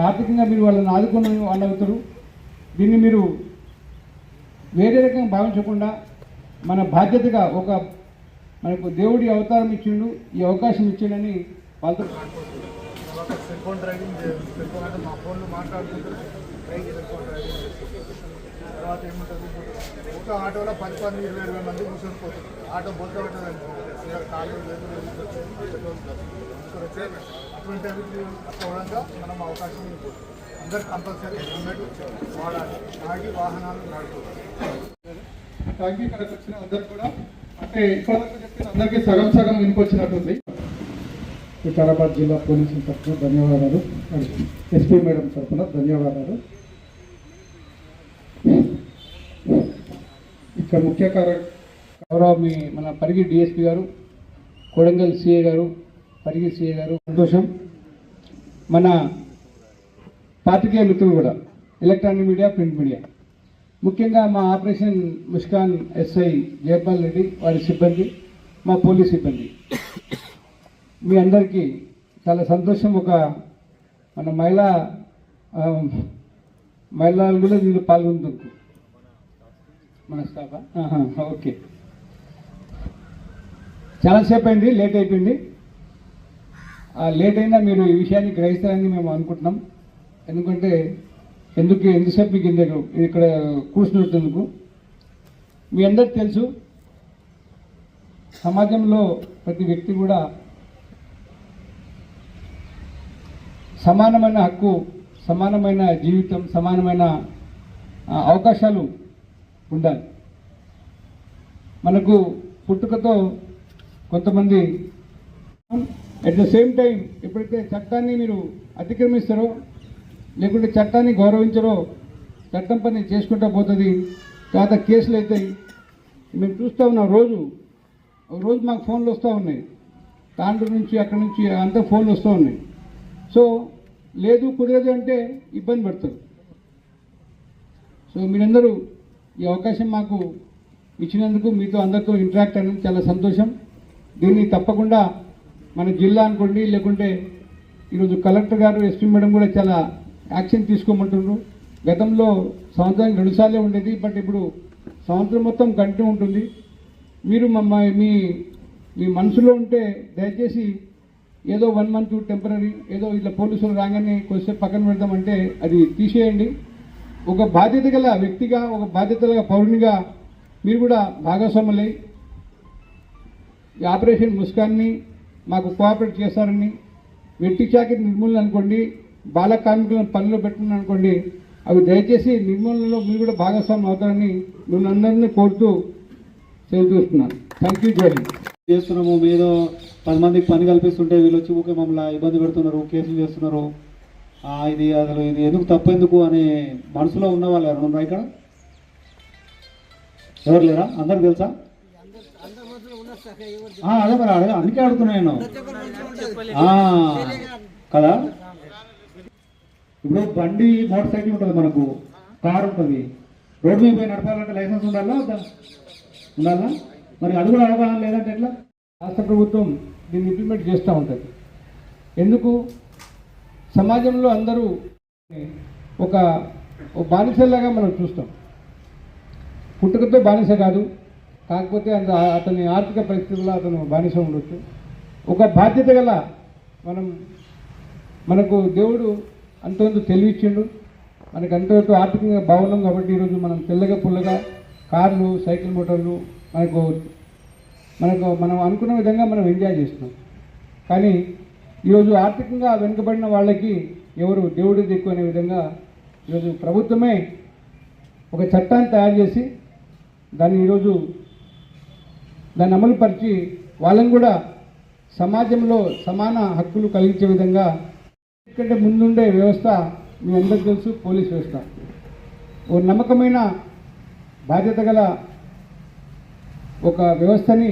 ఆర్థికంగా మీరు వాళ్ళని ఆదుకున్న వాళ్ళు అవుతారు దీన్ని మీరు వేరే రకంగా భావించకుండా మన బాధ్యతగా ఒక మనకు దేవుడి అవతారం ఇచ్చిండు ఈ అవకాశం ఇచ్చిండని వాళ్ళతో తర్వాత సెల్ ఫోన్ డ్రైవింగ్ చే- సెల్ ఫోన్ అంటే మా ఫోన్లు మాట్లాడుకుంటారు డ్రైవింగ్ సెల్ ఫోన్ డ్రైవింగ్ తర్వాత ఏముంటుంది ఒక ఆటోలో పది పది ఇరవై ఇరవై మంది కూర్చొని పోతుంది ఆటో బొద్ద పట్టదు అనుకుంటుంది కాళ్ళు వేలు తీసుకొచ్చి అటువంటి పోవడంగా మనం అవకాశం ఉంది. అందరు కంపల్సరీ హెల్మెట్ వాడాలి. ఆగి వాహనాలు నడుపుతారు థ్యాంక్ ఇక్కడికి వచ్చిన అందరు కూడా అంటే ఇప్పటివరకు చెప్పిన అందరికీ సగం సగం వినిపించినట్టుంది వికారాబాద్ జిల్లా పోలీసుల తరఫున ధన్యవాదాలు. ఎస్పీ మేడం తరఫున ధన్యవాదాలు. ఇక్కడ ముఖ్య కార్య గౌరవ మీ మన పరిగి డిఎస్పీ గారు కొడంగల్ సిఏ గారు పరిగి గారు. సంతోషం. మన పాత్రికేయ మిత్రులు కూడా ఎలక్ట్రానిక్ మీడియా ప్రింట్ మీడియా. ముఖ్యంగా మా ఆపరేషన్ ముస్కాన్ ఎస్ఐ జయపాల్ రెడ్డి వారి సిబ్బంది మా పోలీస్ సిబ్బంది. మీ అందరికీ చాలా సంతోషం. ఒక మన మహిళా మహిళలు కూడా దీనిలో పాల్గొంటుంది మన స్టాఫా? ఓకే. చాలాసేపు అయింది లేట్ అయిపోయింది. లేట్ అయినా మీరు ఈ విషయాన్ని గ్రహిస్తారని మేము అనుకుంటున్నాం. ఎందుకంటే ఎందుకు ఎంతసేపు మీకు ఇందుకు ఇక్కడ కూర్చున్నట్టుకు మీ అందరికి తెలుసు సమాజంలో ప్రతి వ్యక్తి కూడా సమానమైన హక్కు సమానమైన జీవితం సమానమైన అవకాశాలు ఉండాలి. మనకు పుట్టుకతో కొంతమంది అట్ ద సేమ్ టైం ఎప్పుడైతే చట్టాన్ని మీరు అతిక్రమిస్తారో లేకుంటే చట్టాన్ని గౌరవించరో చట్టం పని చేసుకుంటా పోతుంది. తర్వాత కేసులు అవుతాయి మేము చూస్తూ ఉన్నాం రోజు. ఒక రోజు మాకు ఫోన్లు వస్తూ ఉన్నాయి. తాండ్రు నుంచి అక్కడి నుంచి అంతా ఫోన్లు వస్తూ ఉన్నాయి. సో లేదు కుదరదు అంటే ఇబ్బంది పడతారు. సో మీరందరూ ఈ అవకాశం మాకు ఇచ్చినందుకు మీతో అందరితో ఇంటరాక్ట్ అనేది చాలా సంతోషం. దీన్ని తప్పకుండా మన జిల్లా అనుకోండి లేకుంటే ఈరోజు కలెక్టర్ గారు ఎస్పీ మేడం కూడా చాలా యాక్షన్ తీసుకోమంటున్నారు గతంలో సంవత్సరానికి రెండుసార్లే ఉండేది బట్ ఇప్పుడు సంవత్సరం మొత్తం కంటిన్యూ ఉంటుంది. మీరు మమ్మ మీ మీ మనసులో ఉంటే దయచేసి ఏదో వన్ మంత్ టెంపరీ ఏదో ఇట్లా పోలీసులు రాగానే కొద్దిసేపు పక్కన పెడదామంటే అది తీసేయండి. ఒక బాధ్యత గల వ్యక్తిగా ఒక బాధ్యత గల పౌరునిగా మీరు కూడా భాగస్వాములై ఈ ఆపరేషన్ ముస్కాన్ని మాకు కోఆపరేట్ చేస్తారని వెట్టి చాకిరి నిర్మూలన అనుకోండి బాల కార్మికులను పనిలో పెట్టుకుని అనుకోండి అవి దయచేసి నిర్మూలనలో మీరు కూడా భాగస్వామ్యం అవుతారని మిమ్మల్ని అందరినీ కోరుతూ చేస్తున్నాను. థ్యాంక్ యూ జై చేస్తున్నాము. మీద పది మందికి పని కల్పిస్తుంటే వీళ్ళు వచ్చి ఊకే మమ్మల్ని ఇబ్బంది పెడుతున్నారు కేసులు చేస్తున్నారు. ఇది అసలు ఇది ఎందుకు తప్పెందుకు అనే మనసులో ఉన్న వాళ్ళు ఎవరు ఉన్నారా ఇక్కడ? ఎవరు లేరా? అందరికి తెలుసా? అదే మరి అడగ అందుకే అడుగుతున్నా నేను. కదా? ఇప్పుడు బండి మోటార్ సైకిల్ ఉంటుంది మనకు కార్ ఉంటుంది. రోడ్డు మీద పోయి నడపాలంటే లైసెన్స్ ఉండాలా? ఉండాలా? మరి అది కూడా అవగాహన లేదంటే ఎట్లా? రాష్ట్ర ప్రభుత్వం దీన్ని ఇంప్లిమెంట్ చేస్తూ ఉంటుంది. ఎందుకు? సమాజంలో అందరూ ఒక ఒక బానిసలాగా మనం చూస్తాం. పుట్టుకతో బానిస కాదు. కాకపోతే అంత అతని ఆర్థిక పరిస్థితుల్లో అతను బానిస ఉండొచ్చు. ఒక బాధ్యత గల మనం మనకు దేవుడు అంతవరకు తెలివిచ్చిండు. మనకు అంతవరకు ఆర్థికంగా బాగున్నాం కాబట్టి ఈరోజు మనం తెల్లగా పుల్లగా కార్లు సైకిల్ మోటార్లు మనకు మనకు మనం అనుకున్న విధంగా మనం ఎంజాయ్ చేస్తున్నాం. కానీ ఈరోజు ఆర్థికంగా వెనుకబడిన వాళ్ళకి ఎవరు దేవుడి దిక్కు అనే విధంగా ఈరోజు ప్రభుత్వమే ఒక చట్టాన్ని తయారు చేసి దాన్ని ఈరోజు దాన్ని అమలుపరిచి వాళ్ళని కూడా సమాజంలో సమాన హక్కులు కలిగించే విధంగా ఎందుకంటే ముందుండే వ్యవస్థ మీ అందరికీ తెలుసు పోలీస్ వ్యవస్థ. ఓ నమ్మకమైన బాధ్యత గల ఒక వ్యవస్థని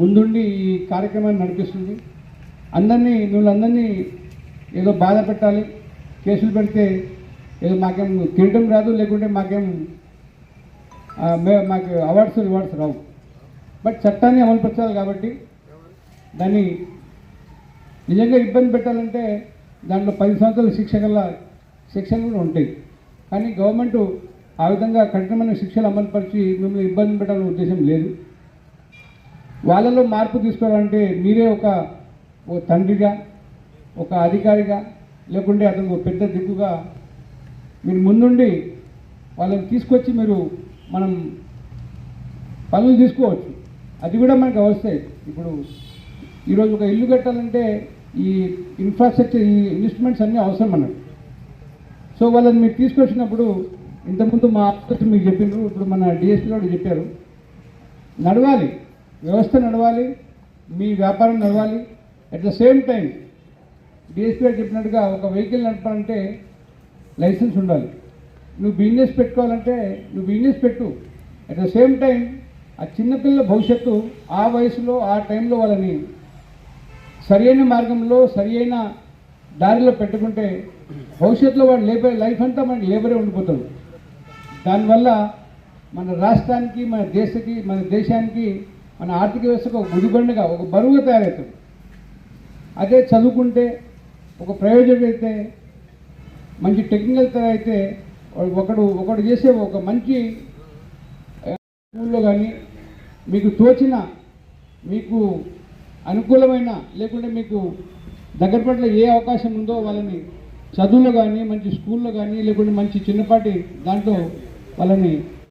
ముందుండి ఈ కార్యక్రమాన్ని నడిపిస్తుంది. అందరినీ వీళ్ళందరినీ ఏదో బాధ పెట్టాలి కేసులు పెడితే ఏదో మాకేం కిరీటం రాదు లేకుంటే మాకేం మాకు అవార్డ్స్ రివార్డ్స్ రావు. బట్ చట్టాన్ని అమలుపరచాలి కాబట్టి దాన్ని నిజంగా ఇబ్బంది పెట్టాలంటే దాంట్లో పది సంవత్సరాల శిక్ష గల శిక్షలు కూడా ఉంటాయి. కానీ గవర్నమెంట్ ఆ విధంగా కఠినమైన శిక్షలు అమలుపరిచి మిమ్మల్ని ఇబ్బంది పెట్టాలనే ఉద్దేశం లేదు. వాళ్ళలో మార్పు తీసుకోవాలంటే మీరే ఒక ఓ తండ్రిగా ఒక అధికారిగా లేకుంటే అతను పెద్ద దిక్కుగా మీరు ముందుండి వాళ్ళని తీసుకొచ్చి మీరు మనం పనులు తీసుకోవచ్చు. అది కూడా మనకు అవస్థాయి ఇప్పుడు ఈరోజు ఒక ఇల్లు కట్టాలంటే ఈ ఇన్ఫ్రాస్ట్రక్చర్ ఈ ఇన్వెస్ట్మెంట్స్ అన్నీ అవసరం అన్నట్టు సో వాళ్ళని మీరు తీసుకొచ్చినప్పుడు ఇంతకుముందు మా ఆఫీసర్ మీకు చెప్పిండ్రు ఇప్పుడు మన డిఎస్పీ కూడా చెప్పారు. నడవాలి వ్యవస్థ నడవాలి మీ వ్యాపారం నడవాలి. At the same time DSP గారు చెప్పినట్టుగా ఒక వెహికల్ నడపాలంటే లైసెన్స్ ఉండాలి. నువ్వు బిజినెస్ పెట్టుకోవాలంటే నువ్వు బిజినెస్ పెట్టు. అట్ ద సేమ్ టైం ఆ చిన్నపిల్లల భవిష్యత్తు ఆ వయసులో ఆ టైంలో వాళ్ళని సరియైన మార్గంలో సరియైన దారిలో పెట్టుకుంటే భవిష్యత్తులో వాడు లేబర్ లైఫ్ అంతా మనకి లేబరే ఉండిపోతాడు దానివల్ల మన రాష్ట్రానికి మన దేశకి మన దేశానికి మన ఆర్థిక వ్యవస్థకు ఒక గుడిబండగా ఒక బరువుగా తయారవుతుంది. అదే చదువుకుంటే ఒక ప్రయోజనం అయితే మంచి టెక్నికల్ తయారు అయితే ఒకడు ఒకడు చేసే ఒక మంచి స్కూల్లో కానీ మీకు తోచిన మీకు అనుకూలమైన లేకుంటే మీకు దగ్గర పట్ల ఏ అవకాశం ఉందో వాళ్ళని చదువులో కానీ మంచి స్కూల్లో కానీ లేకుంటే మంచి చిన్నపాటి దాంట్లో వాళ్ళని